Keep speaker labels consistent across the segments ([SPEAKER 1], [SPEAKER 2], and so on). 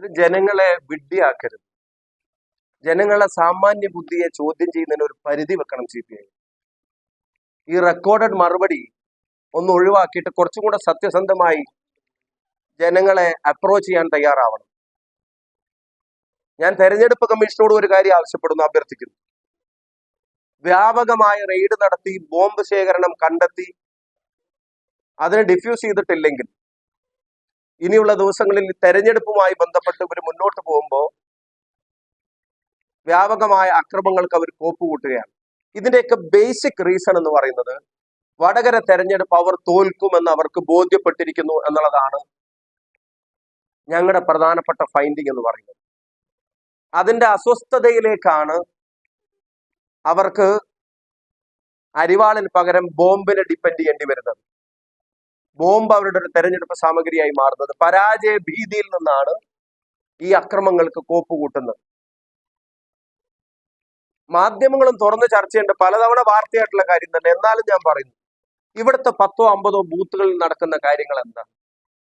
[SPEAKER 1] ഇത് ജനങ്ങളെ വിഡ്ഢിയാക്കരുത്. ജനങ്ങളെ സാമാന്യ ബുദ്ധിയെ ചോദ്യം ചെയ്യുന്നതിന് ഒരു പരിധി വെക്കണം സി പി ഐ. ഈ റെക്കോർഡഡ് മറുപടി ഒന്ന് ഒഴിവാക്കിയിട്ട് കുറച്ചും കൂടെ സത്യസന്ധമായി ജനങ്ങളെ അപ്രോച്ച് ചെയ്യാൻ തയ്യാറാവണം. ഞാൻ തെരഞ്ഞെടുപ്പ് കമ്മീഷനോട് ഒരു കാര്യം ആവശ്യപ്പെടുന്നു അഭ്യർത്ഥിക്കുന്നു. വ്യാപകമായ റെയ്ഡ് നടത്തി ബോംബ് ശേഖരണം കണ്ടെത്തി അതിനെ ഡിഫ്യൂസ് ചെയ്തിട്ടില്ലെങ്കിൽ ഇനിയുള്ള ദിവസങ്ങളിൽ തെരഞ്ഞെടുപ്പുമായി ബന്ധപ്പെട്ട് ഇവർ മുന്നോട്ട് പോകുമ്പോൾ വ്യാപകമായ അക്രമങ്ങൾക്ക് അവർ കോപ്പ് കൂട്ടുകയാണ്. ഇതിന്റെയൊക്കെ ബേസിക് റീസൺ എന്ന് പറയുന്നത് വടകര തെരഞ്ഞെടുപ്പ് അവർ തോൽക്കുമെന്ന് അവർക്ക് ബോധ്യപ്പെട്ടിരിക്കുന്നു എന്നുള്ളതാണ് ഞങ്ങളുടെ പ്രധാനപ്പെട്ട ഫൈൻഡിങ് എന്ന് പറയുന്നത്. അതിന്റെ അസ്വസ്ഥതയിലേക്കാണ് അവർക്ക് അരിവാളിന് പകരം ബോംബിനെ ഡിപ്പെൻഡ് ചെയ്യേണ്ടി വരുന്നത്. ബോംബ് അവരുടെ ഒരു തെരഞ്ഞെടുപ്പ് സാമഗ്രിയായി മാറുന്നത്. പരാജയ ഭീതിയിൽ നിന്നാണ് ഈ അക്രമങ്ങൾക്ക് കോപ്പ് കൂട്ടുന്നത്. മാധ്യമങ്ങളും തുറന്ന് ചർച്ച ചെയ്യേണ്ട പലതവണ വാർത്തയായിട്ടുള്ള കാര്യം തന്നെ. എന്നാലും ഞാൻ പറയുന്നു ഇവിടുത്തെ പത്തോ അമ്പതോ ബൂത്തുകളിൽ നടക്കുന്ന കാര്യങ്ങൾ എന്താണ്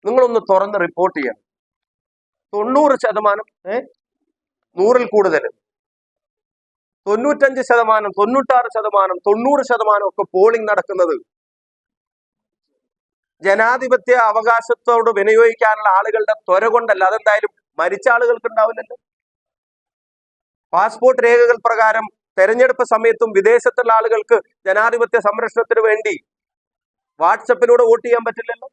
[SPEAKER 1] നിങ്ങളൊന്ന് തുറന്ന് റിപ്പോർട്ട് ചെയ്യണം. തൊണ്ണൂറ് ശതമാനം ഏ? നൂറിൽ കൂടുതൽ. തൊണ്ണൂറ്റഞ്ച് ശതമാനം തൊണ്ണൂറ്റാറ് ശതമാനം തൊണ്ണൂറ് ശതമാനം ഒക്കെ പോളിംഗ് നടക്കുന്നത് ജനാധിപത്യ അവകാശത്തോട് വിനിയോഗിക്കാനുള്ള ആളുകളുടെ ത്വര കൊണ്ടല്ല. അതെന്തായാലും മരിച്ച ആളുകൾക്ക് ഉണ്ടാവില്ലല്ലോ പാസ്പോർട്ട് രേഖകൾ പ്രകാരം തെരഞ്ഞെടുപ്പ് സമയത്തും വിദേശത്തുള്ള ആളുകൾക്ക് ജനാധിപത്യ സംരക്ഷണത്തിന് വേണ്ടി വാട്സപ്പിലൂടെ വോട്ട് ചെയ്യാൻ പറ്റില്ലല്ലോ.